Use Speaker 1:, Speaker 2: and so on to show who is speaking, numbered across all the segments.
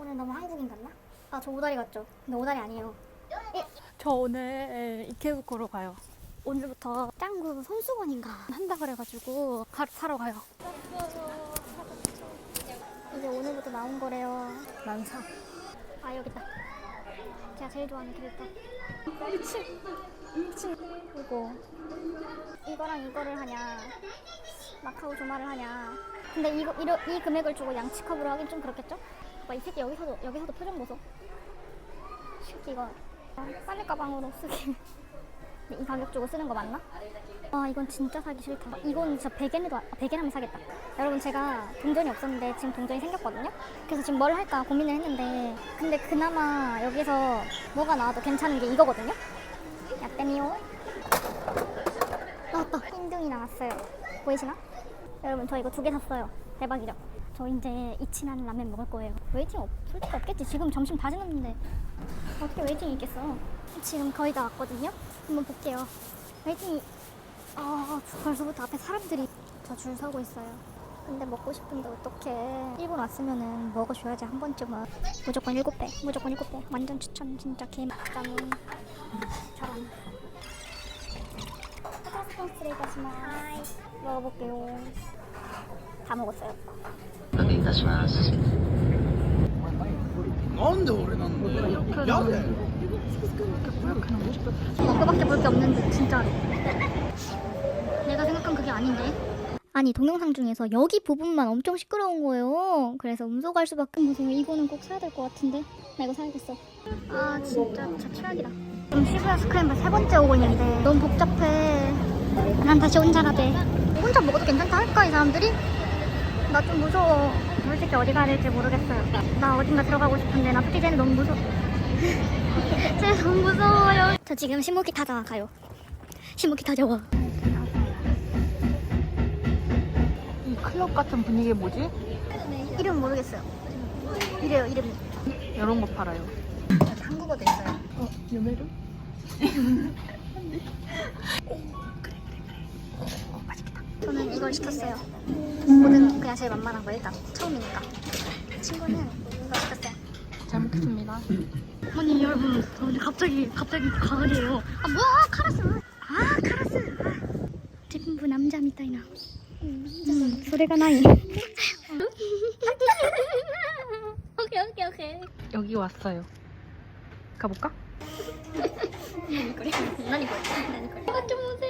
Speaker 1: 오늘 너무 한국인 같나? 아 저 오다리 같죠? 근데 오다리 아니에요.
Speaker 2: 저 오늘 이케부코로 가요.
Speaker 1: 오늘부터 짱구 손수건인가 한다 그래가지고 가, 사러 가요. 이제 오늘부터 나온 거래요.
Speaker 2: 난 사.
Speaker 1: 아 여기 있다. 제가 제일 좋아하는 캐릭터. 미친. 미친. 이거 이거랑 이거를 하냐? 마카오 조마를 하냐? 근데 이거 이러, 이 금액을 주고 양치컵으로 하긴 좀 그렇겠죠? 봐, 이 새끼 여기서도 여기서도 표정 보소. 새끼 이거 빨래 가방으로 쓰기. 이 가격 주고 쓰는 거 맞나? 아 이건 진짜 사기 싫다. 이건 진짜 100엔에도 100엔 하면 사겠다. 여러분 제가 동전이 없었는데 지금 동전이 생겼거든요. 그래서 지금 뭘 할까 고민을 했는데 근데 그나마 여기서 뭐가 나와도 괜찮은 게 이거거든요. 약땜이요. 나왔다. 흰둥이 나왔어요. 보이시나? 여러분 저 이거 두 개 샀어요. 대박이죠? 저 이제 이치나는 라면 먹을 거예요. 웨이팅 없을 거 없겠지. 지금 점심 다 지났는데 어떻게 웨이팅이 있겠어? 지금 거의 다 왔거든요. 한번 볼게요. 웨이팅이 아 벌써부터 앞에 사람들이 저 줄 서고 있어요. 근데 먹고 싶은데 어떡해. 일본 왔으면은 먹어줘야지 한 번쯤은. 무조건 일곱 배. 무조건 일곱 배. 완전 추천 진짜 개맛짱. 저런. 스레이가시마스. 먹어볼게요. 다 먹었어요.
Speaker 3: 確認いたします。
Speaker 4: なんで俺なんだよ。やだよ。
Speaker 1: 이거밖에 볼 게 없는데 진짜 내가 생각한 그게 아닌데 아니 동영상 중에서 여기 부분만 엄청 시끄러운 거예요 그래서 음소 갈 수밖에 없어요 이거는 꼭 사야 될 것 같은데 나 이거 사야겠어 아 진짜 진짜 최악이다 지금 시부야 스크램블 세 번째 오고 있는데 너무 복잡해 난 다시 혼자 가돼 혼자 먹어도 괜찮다 할까 이 사람들이? 나 좀 무서워 솔직히 어디 가야 될지 모르겠어요 나 어딘가 들어가고 싶은데 나 쟤는 너무 무서워 쟤 너무 무서워요. 저 지금 신무기 타자 가요. 신무기 타자 와.
Speaker 2: 이 클럽 같은 분위기 뭐지?
Speaker 1: 이름 모르겠어요. 이래요 이름이.
Speaker 2: 이런 거 팔아요.
Speaker 1: 한국어도 있어요.
Speaker 2: 어, 여메르?
Speaker 1: 저는 이걸 시켰어요. 모든 그냥 제일 만만한 거 일단 처음이니까. 친구는 이거 시켰어요.
Speaker 2: 잘 먹겠습니다.
Speaker 1: 아니 여러분, 저 오늘 갑자기 갑자기 가을이에요. 아 뭐야 카라스? 아 카라스. 아. 지금부 남자 미타이나. 음, 소리가 나이. 오케이 오케이 오케이.
Speaker 2: 여기 왔어요. 가볼까?
Speaker 1: 나니 거래. 나니 거래. 나니 거래. 이것 좀 보세요.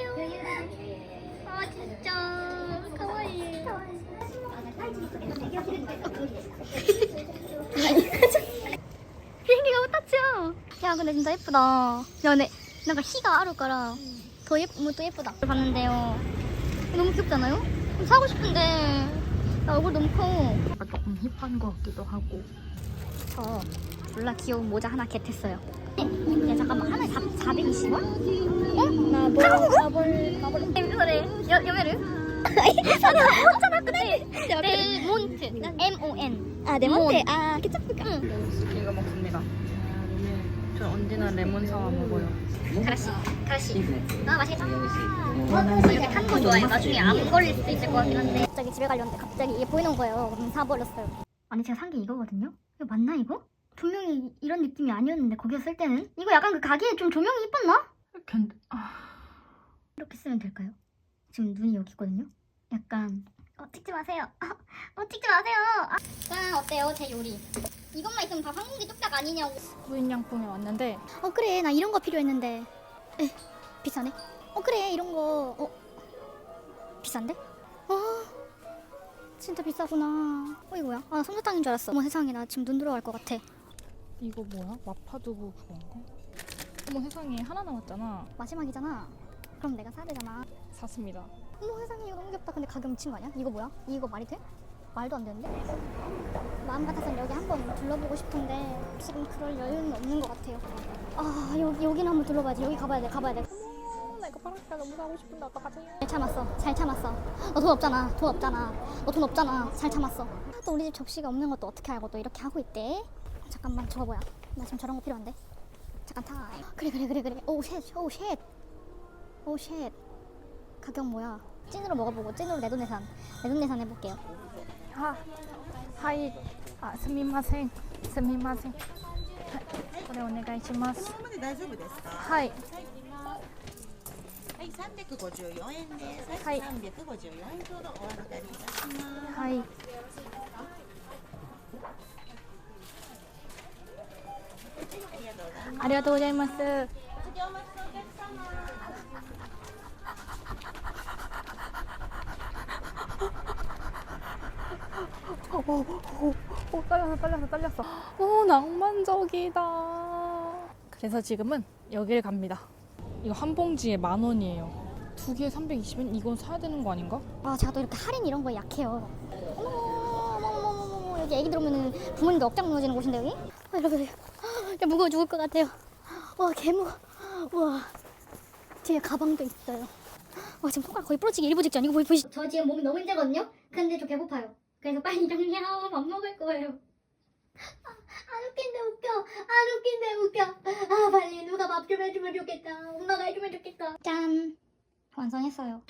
Speaker 1: 근데 진짜 예쁘다 야 근데 뭔가 희가 아루から더 예쁘 뭐또 예쁘다 봤는데요 너무 귀엽잖아요? 사고 싶은데 나 얼굴 너무 커
Speaker 2: 약간 조금 힙한 것 같기도 하고.
Speaker 1: 저 졸라 귀여운 모자 하나 겟했어요. 야 잠깐만 하나에 4, 420원? 어? 마블 마블 마블 그래 여 여메르? 아니 없잖아 그치? 델몬트 M O N 아 레몬트 아 케첩프가 응
Speaker 2: 이거 먹습니다. 저 언제나 레몬 사와 먹어요.
Speaker 1: 가라시 가라시 아 맛있겠다 저 이렇게 탄 거 좋아해요 나중에 암 걸릴 수도 있을 것 같긴 한데. 갑자기 집에 가려는데 갑자기 이게 보이는 거예요. 그럼 사버렸어요. 아니 제가 산 게 이거거든요? 이거 맞나 이거? 분명히 이런 느낌이 아니었는데 거기서 쓸 때는? 이거 약간 그 가게에 좀 조명이 이뻤나?
Speaker 2: 견, 아,
Speaker 1: 이렇게 쓰면 될까요? 지금 눈이 여기 있거든요. 약간 어 찍지 마세요. 어 찍지 마세요. 아, 짠 어때요 제 요리? 이것만 있으면 다 한국이 뚝딱 아니냐고.
Speaker 2: 무인양품에 왔는데
Speaker 1: 어 그래 나 이런 거 필요했는데. 에 비싸네. 어 그래 이런 거 어 비싼데? 어 진짜 비싸구나. 어 이거야? 아 솜사탕인 줄 알았어. 어머 세상에 나 지금 눈 들어갈 것 같아.
Speaker 2: 이거 뭐야? 마파두부 그건가? 어머 세상에 하나 남았잖아.
Speaker 1: 마지막이잖아. 그럼 내가 사야 되잖아.
Speaker 2: 샀습니다.
Speaker 1: 어머 세상에 이거 너무 귀엽다. 근데 가격 미친 거 아니야? 이거 뭐야? 이거 말이 돼? 말도 안 되는데? 마음 같아서는 여기 한번 둘러보고 싶은데 지금 그럴 여유는 없는 것 같아요. 아 여기 여기는 한번 둘러봐야지. 여기 가봐야 돼. 가봐야 돼.
Speaker 2: 어머 나 이거 파란색 너무 사고 싶은데 어떡하지?
Speaker 1: 잘 참았어. 잘 참았어. 너 돈 없잖아. 돈 없잖아. 너 돈 없잖아. 잘 참았어. 또 우리 집 접시가 없는 것도 어떻게 알고 또 이렇게 하고 있대? 잠깐만 저거 뭐야? 나 지금 저런 거 필요한데. 잠깐 타임. 그래 그래 그래 그래. 오 쉣. 오 쉣. 오 쉣. 가격 뭐야? 찐으로 먹어보고 찐으로 내돈내산 내돈내산 해볼게요.
Speaker 2: 하, 하이, 아, 스미마생. すみません。はいこれお願いします。
Speaker 5: まで大丈夫ですか。
Speaker 2: はい。
Speaker 5: はい、三百五十四円です。
Speaker 2: はい
Speaker 5: 三百五十四円ちょうどお預かりいたします。
Speaker 2: はい。
Speaker 5: ありがとうございます。
Speaker 2: 오, 오, 오, 떨렸어, 떨렸어, 떨렸어. 오, 낭만적이다. 그래서 지금은 여기를 갑니다. 이거 한 봉지에 만 원이에요. 두 개에 320원? 이건 사야 되는 거 아닌가?
Speaker 1: 아 제가 또 이렇게 할인 이런 거에 약해요. 어머 어머 어머 어머 어머 여기 애기 들어오면은 부모님도 억장 무너지는 곳인데 여기? 아 여러분 야 무거워 죽을 것 같아요. 와 개무 와 뒤에 가방도 있어요. 와 지금 손가락 거의 부러지기 일부 직전 이거 보이, 시저 지금 몸이 너무 힘들거든요. 근데 저 배고파요. 그래서 빨리 정리하고 밥 먹을 거예요. 아, 안 웃긴데 웃겨. 안 웃긴데 웃겨. 아 빨리 누가 밥 좀 해주면 좋겠다. 엄마가 해주면 좋겠다. 짠 완성했어요.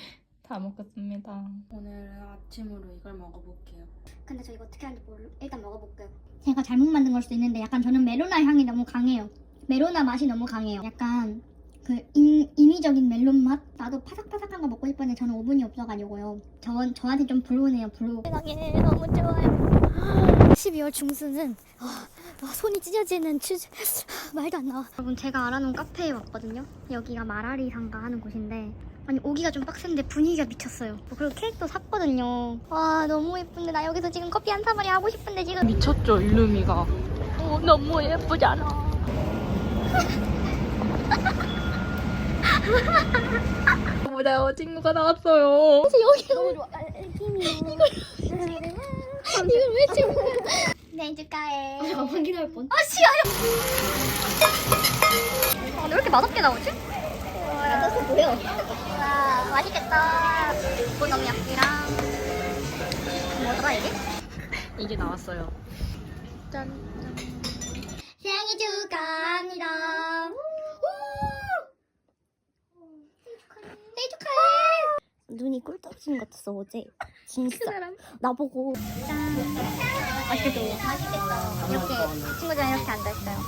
Speaker 2: 다 먹겠습니다.
Speaker 6: 오늘 아침으로 이걸 먹어볼게요.
Speaker 1: 근데 저 이거 어떻게 하는지 모르 일단 먹어볼게요. 제가 잘못 만든 걸 수도 있는데 약간 저는 메로나 향이 너무 강해요. 메로나 맛이 너무 강해요. 약간 그 인, 인위적인 멜론 맛? 나도 파삭파삭한 거 먹고 싶었는데 저는 오븐이 없어가지고요. 저, 저한테 좀 불운해요, 불운. 세상에 너무 좋아요. 12월 중순은 아, 아, 손이 찢어지는 추 말도 안 나와. 여러분 제가 알아놓은 카페에 왔거든요. 여기가 마라리 상가 하는 곳인데 아니 오기가 좀 빡센데 분위기가 미쳤어요. 그리고 케이크도 샀거든요. 와 너무 예쁜데 나 여기서 지금 커피 한 사발이 하고 싶은데 지금
Speaker 2: 미쳤죠, 일루미가. 오, 너무 예쁘잖아. 보다 친구가 나왔어요.
Speaker 1: 여기 너무 좋아. 힘이 이걸 이걸 왜 거야? 네 축하해. 잠깐만 기다릴 뻔. 아. 아, 근데 왜 이렇게 맛없게 나오지? 맛없어 보여. 와 맛있겠다. 오코노미야끼랑 뭐더라 이게?
Speaker 2: 이게 나왔어요. 짠.
Speaker 1: 생일 축하합니다. 생일 축하해. 눈이 꿀 떨어지는 것 같았어 어제. 진짜. 나보고. 짠. 맛있겠죠? 맛있겠다. 이렇게 친구들이랑 이렇게 앉아 있어요.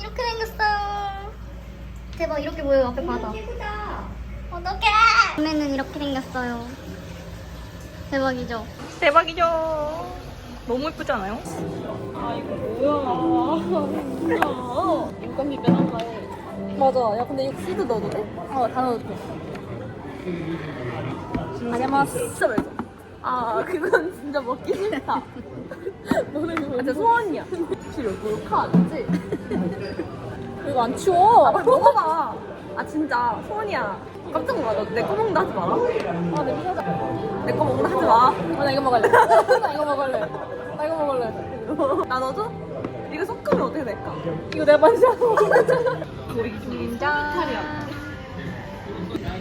Speaker 1: 이렇게 생겼어요. 대박 이렇게 보여요 앞에 바다. 어떡해. 밤에는 이렇게 생겼어요. 대박이죠.
Speaker 2: 대박이죠. 너무 예쁘지 않아요?
Speaker 6: 인건비 빼놨나 해.
Speaker 2: 맞아. 야, 근데 이거 시드 넣어도 돼? 어, 다 넣어도 돼. 안녕하세요.
Speaker 6: 아, 그건 진짜 먹기 싫다. 너는 이거 진짜 소원이야. 혹시 여기 몰카 아니지?
Speaker 2: 이거 안 치워.
Speaker 6: 아, 빨리 먹어봐. 아, 진짜 소원이야. 깜짝 놀라. 너내거 먹는다 하지 마라.
Speaker 2: 아, 냄새.
Speaker 6: 내 거 먹는다 하지 마.
Speaker 2: 어, 나 이거 먹을래. 나 이거 먹을래. 나 이거 먹을래.
Speaker 6: 나 넣어줘? 이거 섞으면 어떻게 될까?
Speaker 2: 이거 내가 반샷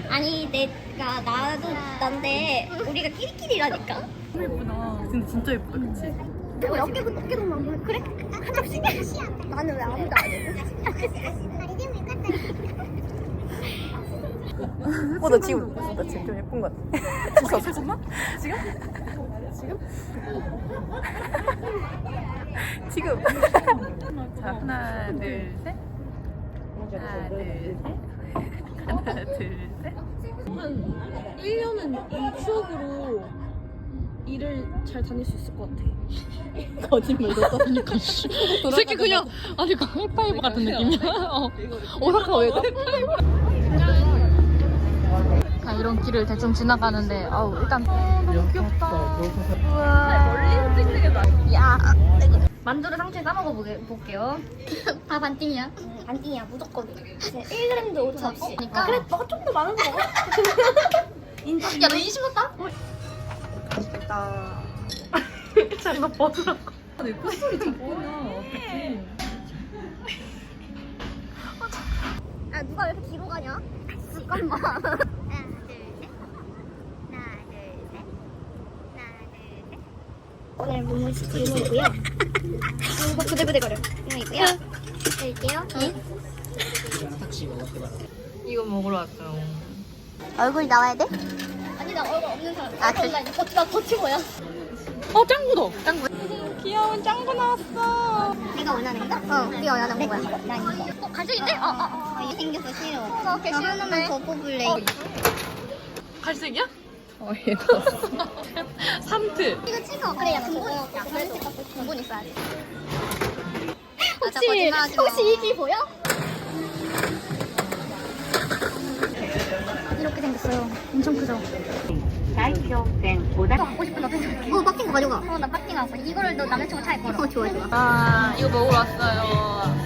Speaker 1: 아니 내가 나도 난데 우리가 끼리끼리라니까.
Speaker 6: 너무 예쁘다. 근데 진짜 예쁘다, 그치?
Speaker 1: 내가 어깨 어깨동만 뭐 그래? 한 접시? 나는 왜 아무도 안 해?
Speaker 6: 어, 나 지금, 나 지금 좀 예쁜 것 같아. 잠깐, 잠깐만. 지금? 지금? 지금. 자, 하나, 둘, 셋. 하나, 둘, 셋. 하나, 둘, 셋.
Speaker 2: 1년은 이 추억으로 일을 잘 다닐 수 있을 것 같아.
Speaker 6: 거짓말 너 떠니까
Speaker 2: 이 새끼 그냥 아니 그 하이파이브 같은 느낌이야. 어. 오사카 왜자 이런 길을 대충 지나가는데 아우 일단 너무 귀엽다.
Speaker 6: 멀리서 찍는 게 나아.
Speaker 1: 야, 만두를 상추에 싸먹어 보게, 볼게요. 다 반띵이야? 반띵이야, 무조건. 1g도 오차 없이. 그러니까. 그래, 너가 좀 더 많은 거 먹어. 인정. 야, 너 인심 넣었다?
Speaker 6: 맛있겠다. 잘너 벗으라고. 내 콧소리 좀 어떡해.
Speaker 1: 아, 누가 왜 이렇게 뒤로 가냐? 잠깐만. 하나, 둘, 셋. 하나, 둘, 셋. 하나, 둘, 셋. 무무시 이모이고요. 이거 부들부들거려. 이모이고요. 드릴게요. 네.
Speaker 2: 이거 먹으러 왔어요.
Speaker 1: 얼굴 나와야 돼? 아니 나 얼굴 없는 사람. 아 그래? 나 이거 나 버티고야.
Speaker 2: 어 짱구도. 짱구. 귀여운 짱구 나왔어.
Speaker 1: 내가 원하는 거? 어, 네가 원하는 거야. 난 이거. 어, 갈색인데? 어, 어, 어. 이거 생겨서 싫어. 어, 나 하나만 더 뽑을래.
Speaker 2: 갈색이야? 어 얘도. 삼트.
Speaker 1: 이거 찍어. 그래, 야, 근본. 야, 갈색 갖고 근본 있어야 돼.
Speaker 6: 혹시
Speaker 1: 혹시 이기 보여? 이렇게 생겼어요. 엄청 크죠?
Speaker 3: 大気温泉小田
Speaker 1: 너 갖고 싶은 너 어, 빡팅 거 가져가. 어, 나 빡팅 하고. 이거를 너 남자친구 차에 걸어. 어, 좋아, 좋아.
Speaker 2: 아 이거 먹으러 왔어요.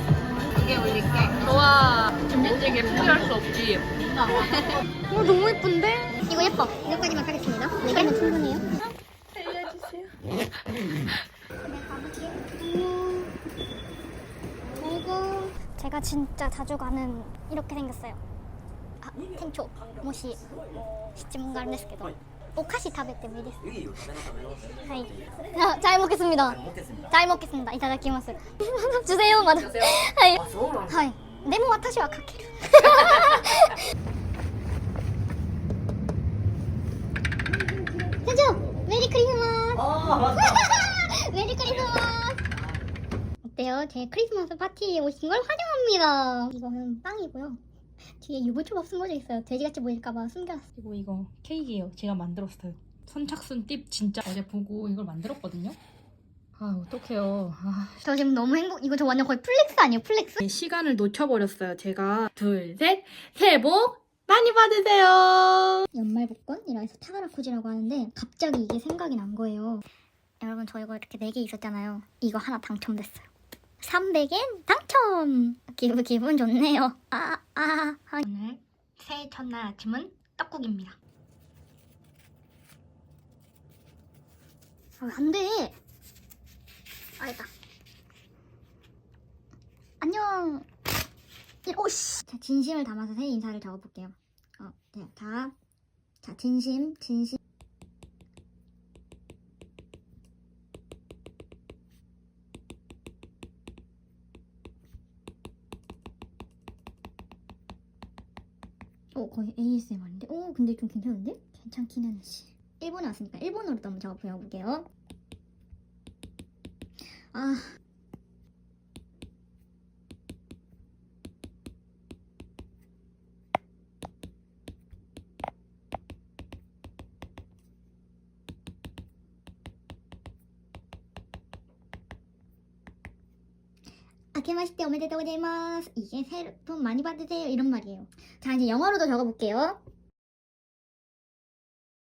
Speaker 2: 이게 올릴게. 좋아. 김민지에게 포기할 수 없지. 어 너무 예쁜데?
Speaker 1: 이거 예뻐. 여기까지만 하겠습니다. 네 개면 충분해요. 알려주세요. 제가 진짜 자주 가는 이렇게 생겼어요. 아, 텐초 모시 質問があるんですけどお菓子食べてもいいですかはいあ잘 먹겠습니다 잘 먹겠습니다 いただきます 주세요 맞아 はいはいでも私はかける 제 크리스마스 파티에 오신 걸 환영합니다 이거는 빵이고요 뒤에 유부초밥 숨겨져 있어요 돼지같이 보일까봐 숨겨놨어요
Speaker 2: 그리고 이거 케이크예요. 제가 만들었어요. 선착순 팁 진짜 어제 보고 이걸 만들었거든요. 아 어떡해요. 아,
Speaker 1: 저 지금 너무 행복 이거 저 완전 거의 플렉스 아니에요 플렉스?
Speaker 2: 시간을 놓쳐버렸어요. 제가 둘, 셋, 새해 복 많이 받으세요.
Speaker 1: 연말 복권이라 해서 타가라쿠지라고 하는데 갑자기 이게 생각이 난 거예요. 여러분 저 이거 이렇게 4개 있었잖아요. 이거 하나 당첨됐어요. 300엔 당첨! 기분, 기분 좋네요. 아, 아, 아. 오늘 새해 첫날 아침은 떡국입니다. 아, 안 돼! 알다. 안녕! 이- 오씨! 자, 진심을 담아서 새해 인사를 적어볼게요. 어, 네, 자, 자, 진심, 진심. 거의 ASMR인데? 오, 근데 좀 괜찮은데? 괜찮기는 씨. 일본에 왔으니까 일본어로도 한번 제가 배워볼게요. 아. 아케마시테 오메데토 고자이마스. 이게 새해 복 많이 받으세요. 이런 말이에요. 자 이제 영어로도 적어볼게요